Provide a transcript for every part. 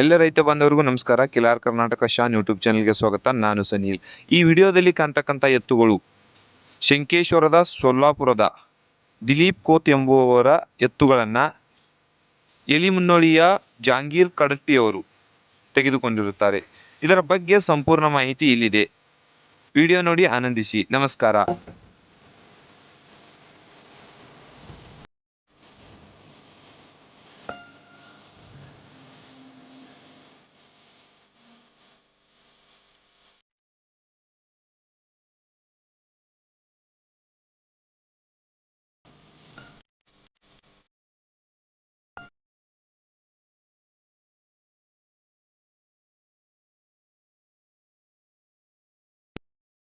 ಎಲ್ಲ ರೈತ ಬಾಂಧವರಿಗೂ ನಮಸ್ಕಾರ. ಕಿಲಾರ್ ಕರ್ನಾಟಕ ಶಾನ್ ಯೂಟ್ಯೂಬ್ ಚಾನಲ್ಗೆ ಸ್ವಾಗತ. ನಾನು ಸನೀಲ್. ಈ ವಿಡಿಯೋದಲ್ಲಿ ಕಾಣ್ತಕ್ಕಂಥ ಎತ್ತುಗಳು ಶಂಕೇಶ್ವರದ, ಸೊಲ್ಲಾಪುರದ, ದಿಲೀಪ್ ಕೋತ್ ಎಂಬುವವರ ಎತ್ತುಗಳನ್ನು ಎಲಿಮುನ್ನೋಳಿಯ ಜಾಂಗೀರ್ ಕಡಟ್ಟಿಯವರು ತೆಗೆದುಕೊಂಡಿರುತ್ತಾರೆ. ಇದರ ಬಗ್ಗೆ ಸಂಪೂರ್ಣ ಮಾಹಿತಿ ಇಲ್ಲಿದೆ. ವಿಡಿಯೋ ನೋಡಿ ಆನಂದಿಸಿ. ನಮಸ್ಕಾರ.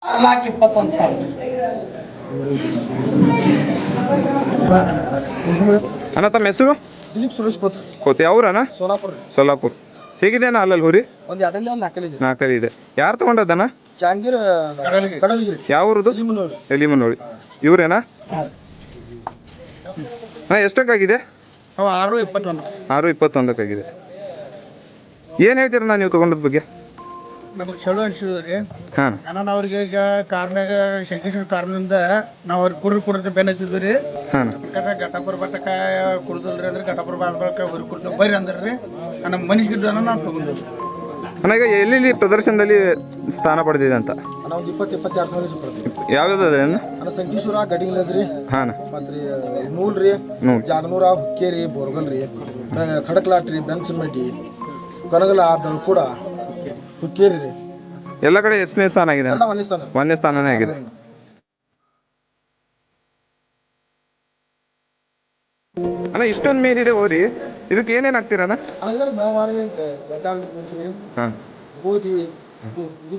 ಆರು ಲಾಖ ಇಪ್ಪತ್ತೊಂದು ಸಾವಿರ. ಅಣ್ಣ ತಮ್ಮ ಹೆಸರು? ದಿಲೀಪ್ ಸುರೇಶ್ ಕೋತಿ. ಕೋತೆ ಅವ್ರಣ್ಣ? ಸೋಲಾಪುರ ಸೋಲಾಪುರ. ಹೇಗಿದೆ ಅಣ್ಣ ಅಲ್ಲಲ್ಲಿ ಹುರಿ ಒಂದು ಅದರಲ್ಲಿ ಒಂದು ನಾಲ್ಕಲ್ಲಿ ಇದೆ. ಯಾರು ತಗೊಂಡದಣ್ಣ ಜಹಾಂಗೀರ್ ಯಾವ ಊರದು? ಎಲಿಮನೋಳಿ ಇವ್ರೇನಾ? ಹಾಂ. ಎಷ್ಟಕ್ಕಾಗಿದೆ? ಆರು ಇಪ್ಪತ್ತೊಂದು. ಆರು ಇಪ್ಪತ್ತೊಂದಕ್ಕಾಗಿದೆ. ಏನು ಹೇಳ್ತೀರಣ್ಣ ನೀವು ತೊಗೊಂಡದ ಬಗ್ಗೆ? ನಮಗೆ ಚಲೋ ಅನ್ಸಿದ್ರು ರೀ. ಹಾಂ. ನಾನು ಅವ್ರಿಗೆ ಈಗ ಕಾರ್ನಾಗ ಶಂಕೇಶ್ವರ ಕಾರ್ನಿಂದ ನಾವು ಅವ್ರಿಗೆ ಕುಡ್ರಿ ಕುಡ್ರಿ ಬೆನ್ ಹತ್ತಿದ್ವಿ ರೀ. ಹಾಂ. ಯಾಕಂದ್ರೆ ಘಟಪುರ ಬಟ್ಟಕ ಕುಡ್ದಲ್ರಿ ಅಂದ್ರೆ ಘಟಪುರ ಬಳಕ ಹೊರಿ ಕುಡ್ದು ಬರ್ರಿ ಅಂದ್ರೆ ರೀ. ನಮ್ಮ ಮನುಷ್ಯನ ನಾವು ತಗೊಂಡಿವಿ ನನಗೆ ಈಗ ಎಲ್ಲಿ ಪ್ರದರ್ಶನದಲ್ಲಿ ಸ್ಥಾನ ಪಡೆದಿದೆ ಅಂತ? ನಾವು ಇಪ್ಪತ್ತು ಇಪ್ಪತ್ತೆರಡು ಸಾವಿರ ಕೊಡ್ತೀವಿ ಯಾವ್ಯಾವ್ದು ಅದ ಅಣ್ಣ? ಅಣ್ಣ ಸಂಕೀಶ್ವರ ಗಡಿಂಗ್ಲಜ್ ರೀ. ಹಾಂ ಮತ್ತು ರೀ ನೂಲ್ ರೀ. ಜಾಗನೂರ ಹುಕ್ಕೇರಿ ಬೋರ್ಗಲ್ ರೀ. ಖಡಕ್ಲಾಟ್ ರೀ ಬೆನ್ಸಮಡ್ಡಿ ಕನಗಲ ಬೆಳ್ಕೂಡ ಹುಕ್ಕೇರಿ ರೀ ಎಲ್ಲ ಕಡೆ ಎಷ್ಟನೇ ಸ್ಥಾನ ಆಗಿದೆ. ಎಲ್ಲ ಒಂದೇ ಸ್ಥಾನ. ಒಂದನೇ ಸ್ಥಾನನೇ ಆಗಿದೆ. ಅಣ್ಣ ಇಷ್ಟೊಂದು ಮೇಲಿದೆ ಹೋರಿ ಇದಕ್ಕೆ ಏನೇನು ಹಾಕ್ತೀರಣ್ಣ ಅದರ ಹಾಂ. ಗೋಧಿ ಇದು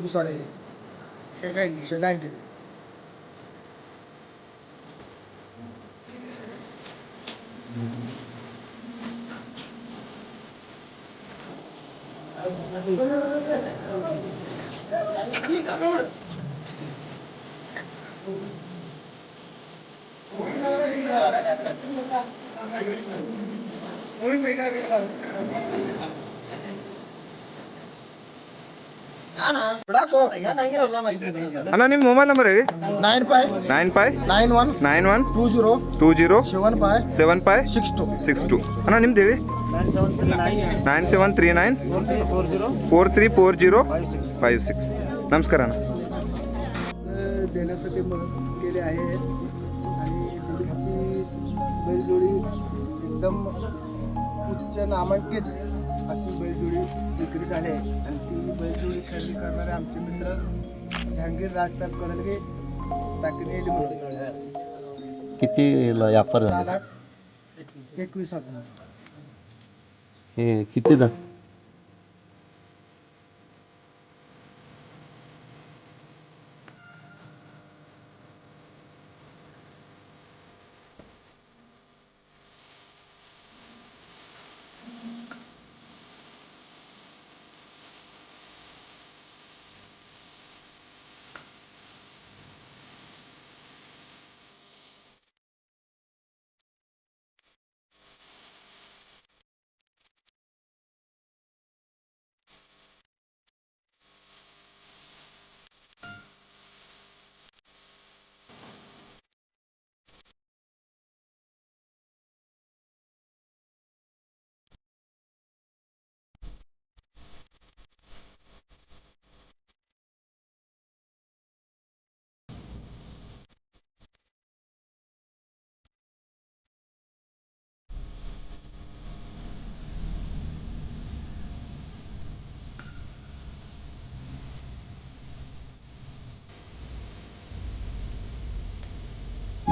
Muy bien, muy bien. ಅಣ್ಣ ನಿಮ್ಮ ಮೊಬೈಲ್ ನಂಬರ್ ಹೇಳಿ nine five nine five nine one nine one two zero two zero seven five seven five six two six two ಅಣ್ಣ ನಿಮ್ದು ಹೇಳಿ nine seven three nine four three four zero five six नमस्कार अण्णा देण्यासाठी मदत केली आहे आणि दिलीपची बैलजोडी एकदम उच्च नामांकित अशी बैलजोडी विक्री झाली आहे आणि ती बैलजोडी खरेदी करणारे आमचे मित्र जहांगीर राजसाहेब कडलगे साकनेली म्हणून. किती व्यापार झाले? एकवीस हजार. हे किती दा